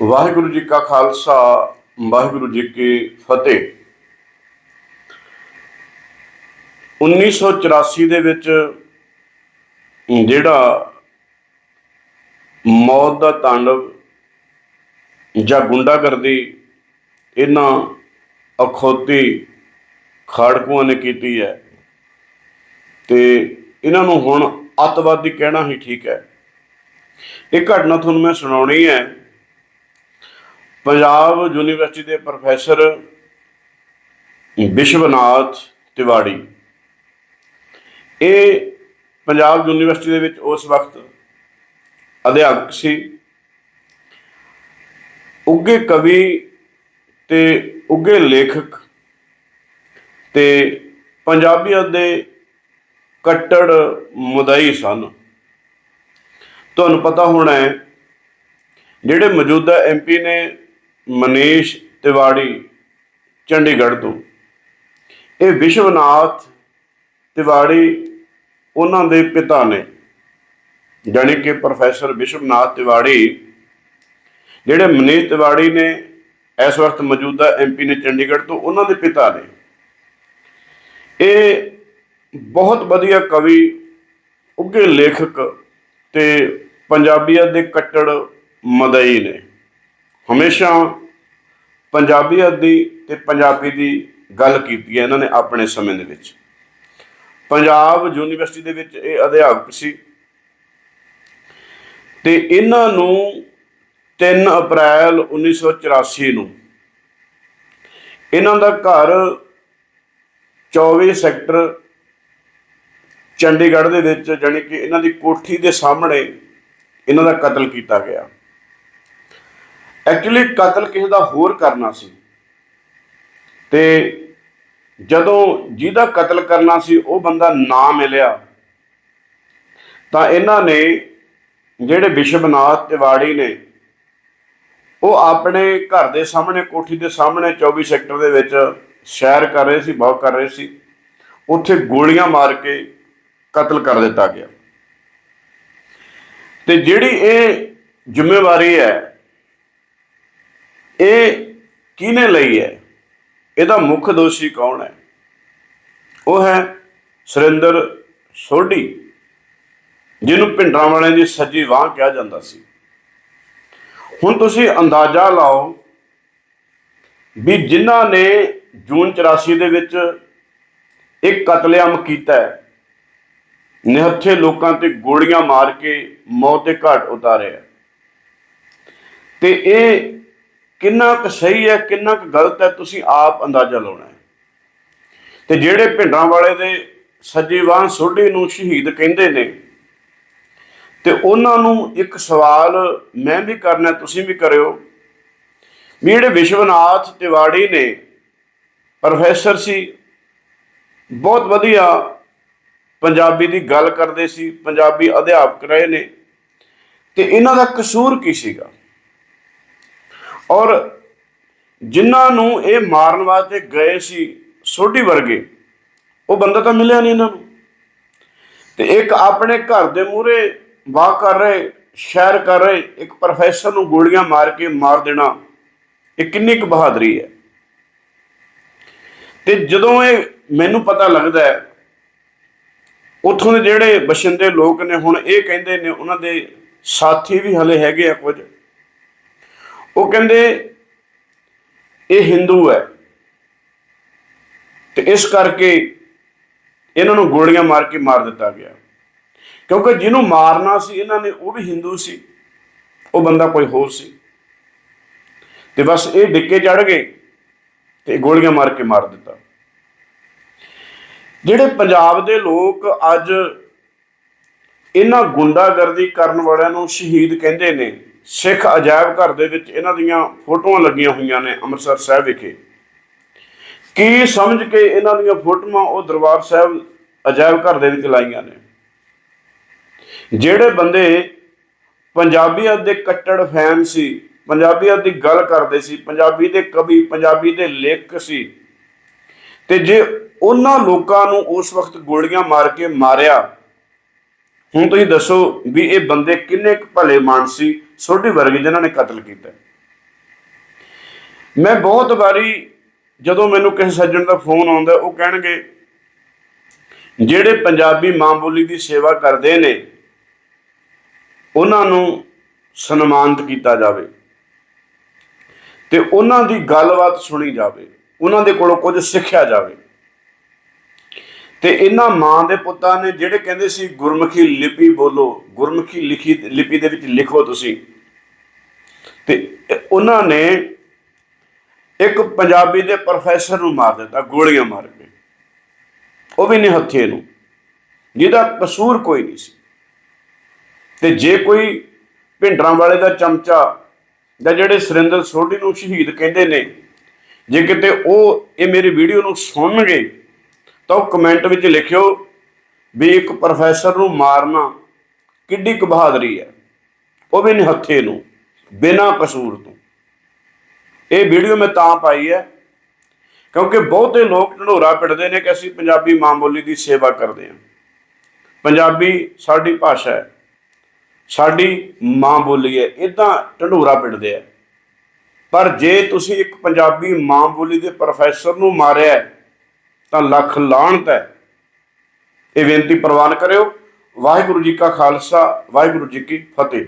ਵਾਹਿਗੁਰੂ ਜੀ ਕਾ ਖਾਲਸਾ, ਵਾਹਿਗੁਰੂ ਜੀ ਕੀ ਫਤਿਹ। 1984 ਦੇ ਵਿੱਚ ਜਿਹੜਾ ਮੌਤ ਦਾ ਤਾਂਡਵ ਜਾਂ ਗੁੰਡਾਗਰਦੀ, ਇਹਨਾਂ ਅਖੌਤੀ ਖਾੜਕੂਆਂ ਨੇ ਕੀਤੀ ਹੈ। ਤੇ ਇਹਨਾਂ ਨੂੰ ਹੁਣ ਅੱਤਵਾਦੀ ਕਹਿਣਾ ਹੀ ਠੀਕ ਹੈ। ਇਹ ਘਟਨਾ ਤੁਹਾਨੂੰ ਮੈਂ ਸੁਣਾਉਣੀ ਹੈ ਪੰਜਾਬ ਯੂਨੀਵਰਸਿਟੀ ਦੇ ਪ੍ਰੋਫੈਸਰ ਵਿਸ਼ਵਨਾਥ ਤਿਵਾੜੀ। ਇਹ ਪੰਜਾਬ ਯੂਨੀਵਰਸਿਟੀ ਦੇ ਵਿੱਚ ਉਸ ਵਕਤ ਅਧਿਆਪਕ ਸੀ। ਉੱਗੇ ਕਵੀ ਤੇ ਉੱਗੇ ਲੇਖਕ ਤੇ ਪੰਜਾਬੀਅਤ ਦੇ ਕੱਟੜ ਮੁਦਈ ਸਨ। ਤੁਹਾਨੂੰ ਪਤਾ ਹੋਣਾ ਹੈ, ਜਿਹੜੇ ਮੌਜੂਦਾ ਐਮਪੀ ਨੇ ਮਨੀਸ਼ ਤਿਵਾੜੀ, ਚੰਡੀਗੜ੍ਹ ਤੋਂ। ਇਹ ਵਿਸ਼ਵਨਾਥ ਤਿਵਾੜੀ ਉਹਨਾਂ ਦੇ ਪਿਤਾ ਨੇ। ਜਾਣੀ ਕਿ ਪ੍ਰੋਫੈਸਰ ਵਿਸ਼ਵਨਾਥ ਤਿਵਾੜੀ, ਜਿਹੜੇ ਮਨੀਸ਼ ਤਿਵਾੜੀ ਨੇ, ਇਸ ਵਕਤ ਮੌਜੂਦਾ ਐਮਪੀ ਨੇ ਚੰਡੀਗੜ੍ਹ ਤੋਂ ਉਹਨਾਂ ਦੇ ਪਿਤਾ ਨੇ। ਇਹ ਬਹੁਤ ਵਧੀਆ ਕਵੀ ਉੱਗੇ ਲੇਖਕ ਤੇ ਪੰਜਾਬੀਅਤ ਦੇ ਕੱਟੜ ਮਦਈ ਨੇ। ਹਮੇਸ਼ਾ ਪੰਜਾਬੀਅਤ ਦੀ ਤੇ ਪੰਜਾਬੀ ਦੀ ਗੱਲ ਕੀਤੀ ਹੈ ਇਹਨਾਂ ਨੇ ਆਪਣੇ ਸਮੇਂ ਦੇ ਵਿੱਚ। ਪੰਜਾਬ ਯੂਨੀਵਰਸਿਟੀ ਦੇ ਵਿੱਚ ਇਹ ਅਧਿਆਪਕ ਸੀ। ਤੇ ਇਹਨਾਂ ਨੂੰ 3 ਅਪ੍ਰੈਲ 1984 ਨੂੰ ਇਹਨਾਂ ਦਾ ਘਰ 24 ਸੈਕਟਰ ਚੰਡੀਗੜ੍ਹ ਦੇ ਵਿੱਚ ਜਾਣੀ ਕਿ ਇਹਨਾਂ ਦੀ ਕੋਠੀ ਦੇ ਸਾਹਮਣੇ ਇਹਨਾਂ ਦਾ ਕਤਲ ਕੀਤਾ ਗਿਆ। ਐਕਚੁਅਲੀ ਕਤਲ ਕਿਸੇ ਦਾ ਹੋਰ ਕਰਨਾ ਸੀ। ਤੇ ਜਦੋਂ ਜਿਹਦਾ ਕਤਲ ਕਰਨਾ ਸੀ, ਉਹ ਬੰਦਾ ਨਾ ਮਿਲਿਆ, ਤਾਂ ਇਹਨਾਂ ਨੇ ਜਿਹੜੇ ਵਿਸ਼ਵਨਾਥ ਤਿਵਾੜੀ ਨੇ, ਉਹ ਆਪਣੇ ਘਰ ਦੇ ਸਾਹਮਣੇ, ਕੋਠੀ ਦੇ ਸਾਹਮਣੇ 24 ਸੈਕਟਰ ਦੇ ਵਿੱਚ ਸੈਰ ਕਰ ਰਹੇ ਸੀ ਬਹੁਤ ਕਰ ਰਹੇ ਸੀ। ਉੱਥੇ ਗੋਲੀਆਂ ਮਾਰ ਕੇ ਕਤਲ ਕਰ ਦਿੱਤਾ ਗਿਆ। ਤੇ ਜਿਹੜੀ ਇਹ ਜ਼ਿੰਮੇਵਾਰੀ ਹੈ ਇਹ ਕਿਹਨੇ ਲਈ ਹੈ? ਇਹਦਾ ਮੁੱਖ ਦੋਸ਼ੀ ਕੌਣ ਹੈ? ਉਹ ਹੈ ਸੁਰਿੰਦਰ ਸੋਢੀ, ਜਿਹਨੂੰ ਪਿੰਡਰਾਂ ਵਾਲਿਆਂ ਦੀ ਸੱਜੀ ਬਾਹ ਕਿਹਾ ਜਾਂਦਾ ਸੀ। ਹੁਣ ਤੁਸੀਂ ਅੰਦਾਜ਼ਾ ਲਾਓ ਵੀ ਜਿਨ੍ਹਾਂ ਨੇ ਜੂਨ 84 ਦੇ ਵਿੱਚ ਇੱਕ ਕਤਲੇਆਮ ਕੀਤਾ ਹੈ, ਨਿਹੱਥੇ ਲੋਕਾਂ ਤੇ ਗੋਲੀਆਂ ਮਾਰ ਕੇ ਮੌਤ ਦੇ ਘਾਟ ਉਤਾਰਿਆ ਤੇ ਇਹ ਕਿੰਨਾ ਕੁ ਸਹੀ ਹੈ, ਕਿੰਨਾ ਕੁ ਗਲਤ ਹੈ, ਤੁਸੀਂ ਆਪ ਅੰਦਾਜ਼ਾ ਲਾਉਣਾ ਹੈ। ਤੇ ਜਿਹੜੇ ਪਿੰਡਾਂ ਵਾਲੇ ਦੇ ਸੱਜੇ ਸੱਜੀਵਾਨ ਸੋਢੀ ਨੂੰ ਸ਼ਹੀਦ ਕਹਿੰਦੇ ਨੇ, ਤੇ ਉਹਨਾਂ ਨੂੰ ਇੱਕ ਸਵਾਲ ਮੈਂ ਵੀ ਕਰਨਾ, ਤੁਸੀਂ ਵੀ ਕਰਿਓ। ਵੀ ਜਿਹੜੇ ਵਿਸ਼ਵਨਾਥ ਤਿਵਾੜੀ ਨੇ, ਪ੍ਰੋਫੈਸਰ ਸੀ, ਬਹੁਤ ਵਧੀਆ ਪੰਜਾਬੀ ਦੀ ਗੱਲ ਕਰਦੇ ਸੀ, ਪੰਜਾਬੀ ਅਧਿਆਪਕ ਰਹੇ ਨੇ, ਤੇ ਇਹਨਾਂ ਦਾ ਕਸੂਰ ਕੀ ਸੀਗਾ? ਔਰ ਜਿਨ੍ਹਾਂ ਨੂੰ ਇਹ ਮਾਰਨ ਵਾਸਤੇ ਗਏ ਸੀ ਸੋਢੀ ਵਰਗੇ, ਉਹ ਬੰਦਾ ਤਾਂ ਮਿਲਿਆ ਨਹੀਂ ਇਹਨਾਂ ਨੂੰ। ਤੇ ਇੱਕ ਆਪਣੇ ਘਰ ਦੇ ਮੂਹਰੇ ਵਾਹ ਕਰ ਰਹੇ, ਸ਼ਹਿਰ ਕਰ ਰਹੇ, ਇੱਕ ਪ੍ਰੋਫੈਸਰ ਨੂੰ ਗੋਲੀਆਂ ਮਾਰ ਕੇ ਮਾਰ ਦੇਣਾ, ਇਹ ਕਿੰਨੀ ਕੁ ਬਹਾਦਰੀ ਹੈ। ਤੇ ਜਦੋਂ ਇਹ ਮੈਨੂੰ ਪਤਾ ਲੱਗਦਾ ਹੈ, ਉੱਥੋਂ ਦੇ ਜਿਹੜੇ ਬਸ਼ਿੰਦੇ ਲੋਕ ਨੇ, ਹੁਣ ਇਹ ਕਹਿੰਦੇ ਨੇ, ਉਹਨਾਂ ਦੇ ਸਾਥੀ ਵੀ ਹਲੇ ਹੈਗੇ ਆ ਕੁਝ। ਉਹ ਕਹਿੰਦੇ, ਇਹ ਹਿੰਦੂ ਹੈ। ਤੇ ਇਸ ਕਰਕੇ ਇਹਨਾਂ ਨੂੰ ਗੋਲੀਆਂ ਮਾਰ ਕੇ ਮਾਰ ਦਿੱਤਾ ਗਿਆ। ਕਿਉਂਕਿ ਜਿਹਨੂੰ ਮਾਰਨਾ ਸੀ, ਇਹਨਾਂ ਨੇ ਉਹ ਵੀ ਹਿੰਦੂ ਸੀ। ਉਹ ਬੰਦਾ ਕੋਈ ਹੋਰ ਸੀ। ਤੇ ਬਸ ਇਹ ਡਿੱਕੇ ਚੜ ਗਏ ਤੇ ਗੋਲੀਆਂ ਮਾਰ ਕੇ ਮਾਰ ਦਿੱਤਾ। ਜਿਹੜੇ ਪੰਜਾਬ ਦੇ ਲੋਕ ਅੱਜ ਇਹਨਾਂ ਗੁੰਡਾਗਰਦੀ ਕਰਨ ਵਾਲਿਆਂ ਨੂੰ ਸ਼ਹੀਦ ਕਹਿੰਦੇ ਨੇ ਸਿੱਖ ਅਜਾਇਬ ਘਰ ਦੇ ਵਿੱਚ ਇਹਨਾਂ ਦੀਆਂ ਫੋਟੋਆਂ ਲੱਗੀਆਂ ਹੋਈਆਂ ਨੇ ਅੰਮ੍ਰਿਤਸਰ ਸਾਹਿਬ ਵਿਖੇ। ਕੀ ਸਮਝ ਕੇ ਇਹਨਾਂ ਦੀਆਂ ਫੋਟੋਆਂ ਉਹ ਦਰਬਾਰ ਸਾਹਿਬ ਅਜਾਇਬ ਘਰ ਦੇ ਵਿੱਚ ਲਾਈਆਂ ਨੇ? ਜਿਹੜੇ ਬੰਦੇ ਪੰਜਾਬੀਅਤ ਦੇ ਕੱਟੜ ਫੈਨ ਸੀ ਪੰਜਾਬੀਅਤ ਦੀ ਗੱਲ ਕਰਦੇ ਸੀ, ਪੰਜਾਬੀ ਦੇ ਕਵੀ, ਪੰਜਾਬੀ ਦੇ ਲੇਖਕ ਸੀ, ਤੇ ਜੇ ਉਹਨਾਂ ਲੋਕਾਂ ਨੂੰ ਉਸ ਵਕਤ ਗੋਲੀਆਂ ਮਾਰ ਕੇ ਮਾਰਿਆ, ਹੁਣ ਤੁਸੀਂ ਦੱਸੋ ਵੀ ਇਹ ਬੰਦੇ ਕਿੰਨੇ ਕੁ ਭਲੇ ਮਾਨਸੀ ਸੋਢੀ ਵਰਗੀ ਜਿਨ੍ਹਾਂ ਨੇ ਕਤਲ ਕੀਤਾ। ਮੈਂ ਬਹੁਤ ਵਾਰੀ ਜਦੋਂ ਮੈਨੂੰ ਕਿਸੇ ਸੱਜਣ ਦਾ ਫੋਨ ਆਉਂਦਾ, ਉਹ ਕਹਿਣਗੇ, ਜਿਹੜੇ ਪੰਜਾਬੀ ਮਾਂ ਬੋਲੀ ਦੀ ਸੇਵਾ ਕਰਦੇ ਨੇ, ਉਹਨਾਂ ਨੂੰ ਸਨਮਾਨਿਤ ਕੀਤਾ ਜਾਵੇ ਤੇ ਉਹਨਾਂ ਦੀ ਗੱਲਬਾਤ ਸੁਣੀ ਜਾਵੇ, ਉਹਨਾਂ ਦੇ ਕੋਲੋਂ ਕੁਝ ਸਿੱਖਿਆ ਜਾਵੇ। ਤੇ ਇਹਨਾਂ ਮਾਂ ਦੇ ਪੁੱਤਾਂ ਨੇ ਜਿਹੜੇ ਕਹਿੰਦੇ ਸੀ, ਗੁਰਮੁਖੀ ਲਿਪੀ ਬੋਲੋ, ਗੁਰਮੁਖੀ ਲਿਖੀ, ਲਿਪੀ ਦੇ ਵਿੱਚ ਲਿਖੋ ਤੁਸੀਂ। ਤੇ ਉਹਨਾਂ ਨੇ ਇੱਕ ਪੰਜਾਬੀ ਦੇ ਪ੍ਰੋਫੈਸਰ ਨੂੰ ਮਾਰ ਦਿੱਤਾ, ਗੋਲੀਆਂ ਮਾਰ ਕੇ। ਉਹ ਵੀ ਨਹੀਂ ਹੱਥੇ ਨੂੰ। ਜਿਹਦਾ ਕਸੂਰ ਕੋਈ ਨਹੀਂ ਸੀ। ਤੇ ਜੇ ਕੋਈ ਭਿੰਡਰਾਂ ਵਾਲੇ ਦਾ ਚਮਚਾ ਜਾਂ ਜਿਹੜੇ ਸੁਰਿੰਦਰ ਸੋਢੀ ਨੂੰ ਸ਼ਹੀਦ ਕਹਿੰਦੇ ਨੇ, ਜੇ ਕਿਤੇ ਉਹ ਇਹ ਮੇਰੀ ਵੀਡੀਓ ਨੂੰ ਸੁਣਨਗੇ ਤਾਂ ਉਹ ਕਮੈਂਟ ਵਿੱਚ ਲਿਖਿਓ ਵੀ ਇੱਕ ਪ੍ਰੋਫੈਸਰ ਨੂੰ ਮਾਰਨਾ ਕਿੱਡੀ ਕੁ ਬਹਾਦਰੀ ਹੈ। ਉਹ ਵੀ ਨਿਹੱਥੇ ਨੂੰ, ਬਿਨਾਂ ਕਸੂਰ ਤੋਂ। ਇਹ ਵੀਡੀਓ ਮੈਂ ਤਾਂ ਪਾਈ ਹੈ ਕਿਉਂਕਿ ਬਹੁਤੇ ਲੋਕ ਢੰਡੋਰਾ ਪਿੱਟਦੇ ਨੇ ਕਿ ਅਸੀਂ ਪੰਜਾਬੀ ਮਾਂ ਬੋਲੀ ਦੀ ਸੇਵਾ ਕਰਦੇ ਹਾਂ। ਪੰਜਾਬੀ ਸਾਡੀ ਭਾਸ਼ਾ ਹੈ, ਸਾਡੀ ਮਾਂ ਬੋਲੀ ਹੈ, ਇਦਾਂ ਢੰਡੋਰਾ ਪਿੱਟਦੇ ਆ। ਪਰ ਜੇ ਤੁਸੀਂ ਇੱਕ ਪੰਜਾਬੀ ਮਾਂ ਬੋਲੀ ਦੇ ਪ੍ਰੋਫੈਸਰ ਨੂੰ ਮਾਰਿਆ ਤਾਂ ਲੱਖ ਲਾਹਣਤ ਹੈ। ਇਹ ਬੇਨਤੀ ਪ੍ਰਵਾਨ ਕਰਿਓ। ਵਾਹਿਗੁਰੂ ਜੀ ਕਾ ਖਾਲਸਾ, ਵਾਹਿਗੁਰੂ ਜੀ ਕੀ ਫਤਿਹ।